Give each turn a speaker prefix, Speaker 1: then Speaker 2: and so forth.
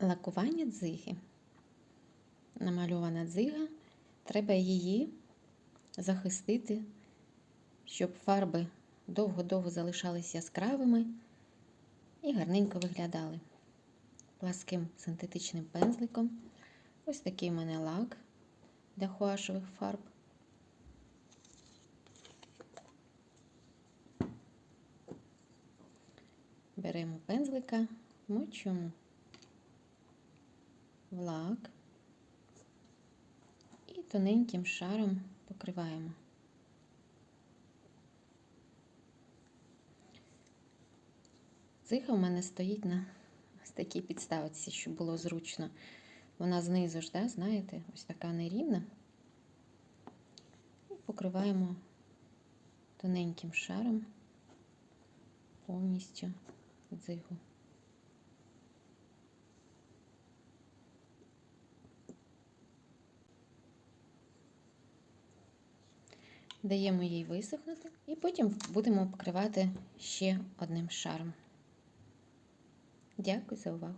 Speaker 1: Лакування дзиги. Намальована дзига. Треба її захистити, щоб фарби довго-довго залишались яскравими і гарненько виглядали. Пласким синтетичним пензликом. Ось такий в мене лак для хуашевих фарб. Беремо пензлика, мочимо лак і тоненьким шаром покриваємо. Циха в мене стоїть на такій підставці, щоб було зручно. Вона знизу ж, да, знаєте, ось така нерівна. І покриваємо тоненьким шаром повністю дзигу. Даємо їй висохнути і потім будемо покривати ще одним шаром. Дякую за увагу!